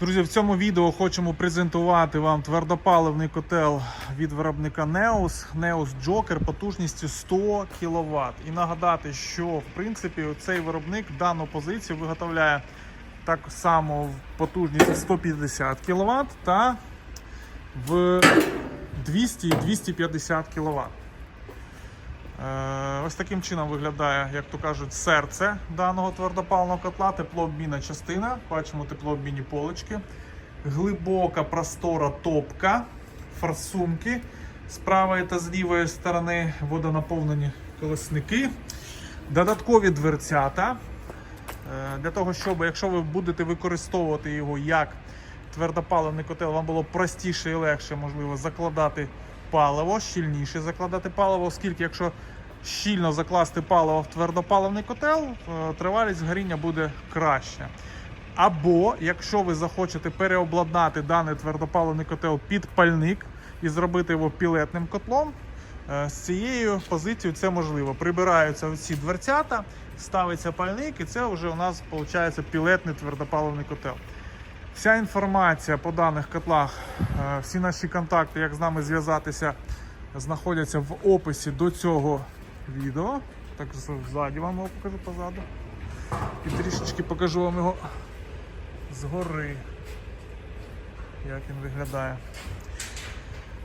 Друзі, в цьому відео хочемо презентувати вам твердопаливний котел від виробника Neos, Neos Joker потужністю 100 кВт. І нагадати, що в принципі цей виробник дану позицію виготовляє так само в потужності 150 кВт та в 200-250 кВт. Е, Ось таким чином виглядає, як то кажуть, серце даного твердопаливного котла, теплообмінна частина. Бачимо теплообмінні полочки, глибока простора топка, форсунки з правої та з лівої сторони водонаповнені колесники, додаткові дверцята. Е, Для того, щоб, якщо ви будете використовувати його як твердопаливний котел, вам було простіше і легше, можливо, закладати паливо, щільніше закладати паливо, оскільки якщо щільно закласти паливо в твердопаливний котел, е, тривалість горіння буде краще. Або якщо ви захочете переобладнати даний твердопаливний котел під пальник і зробити його пілетним котлом, е, з цією позицією це можливо. Прибираються ці дверцята, ставиться пальник, і це вже у нас виходить пілетний твердопаливний котел. Вся інформація по даних котлах, е, всі наші контакти, як з нами зв'язатися, знаходяться в описі до цього відео. Так ззаді вам його покажу позаду. І трішечки покажу вам його згори, як він виглядає.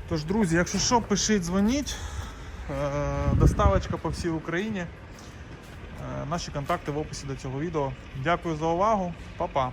Тож, друзі, якщо що, пишіть, дзвоніть. Е, Доставочка по всій Україні. Е, Наші контакти в описі до цього відео. Дякую за увагу, Па-па!